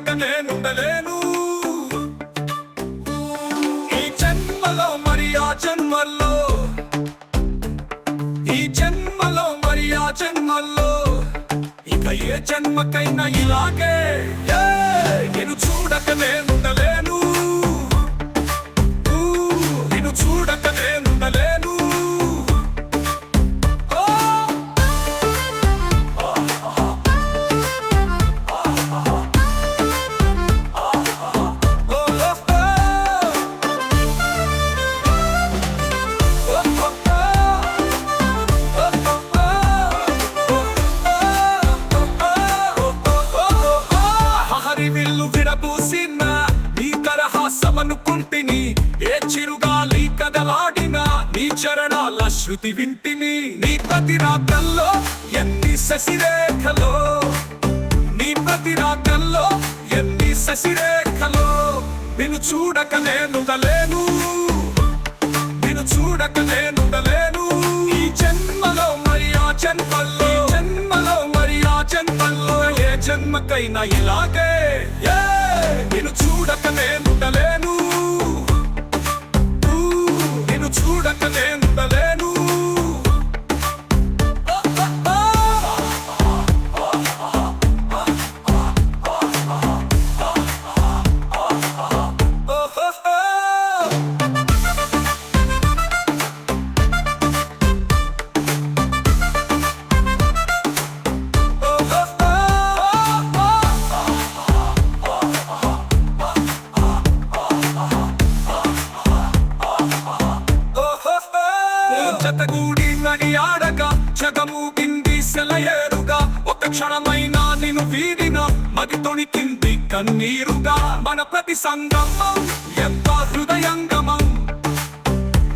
చూడక నేనుండలేను. ఈ జన్మలో మరి ఆ జన్మల్లో ఈ జన్మలో మరి ఆ జన్మల్లో ఇక ఏ జన్మకైనా ఇలాగే ఏ, నేను చూడక నేనుండలేను. ఊ, చూడక శృతి వింటిని నీ ప్రతి రాత్రల్లో ఎన్ని శశిరేఖలో? నీ ప్రతి రాత్రల్లో ఎన్ని శశిరేఖలో? నిన్ను చూడక నేనుదలేను నిన్ను చూడక నేనుదలేను ఈ జన్మలో మరి ఆ జన్మల్లో ఈ జన్మలో మరి ఆ జన్మల్లో ఏ జన్మకైనా ఇలాగే. ఏ, నిన్ను చూడక నేనుదలేను జతగూడి ఆడక ఆడగా కింది సెలయేరుగా. ఒక క్షణమైన నిన్ను వీడిన మది తొణికింది కన్నీరుగా. మన ప్రతి సంగమం ఎంత హృదయంగమం?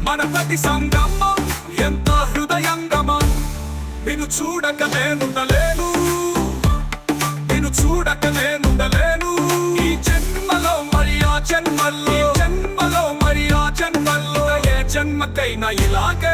మన ప్రతి సంగమం ఎంత హృదయంగమం? నిన్ను చూడక నేనుండలేను నిన్ను చూడక నేనుండలేను ఈ జన్మలో మరి ఆ జన్మల్లో జన్మలో మరి ఆ జన్మల్లో. ఏ జన్మకైనా ఇలాగే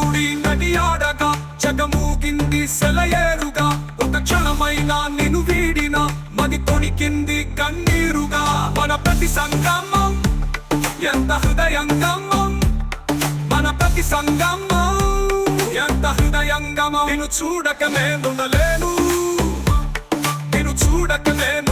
చతకూడి నడియాడగా జగమూగింది సెలయేరుగా. ఒక క్షణమైనా నిన్ను వీడిన మది కొనికింది కన్నీరుగా మన ప్రతి సంగమం ఎంత హృదయంగమం? మన ప్రతి సంగమం ఎంత హృదయంగమం? నేను చూడక నేను నిన్ను చూడక నేను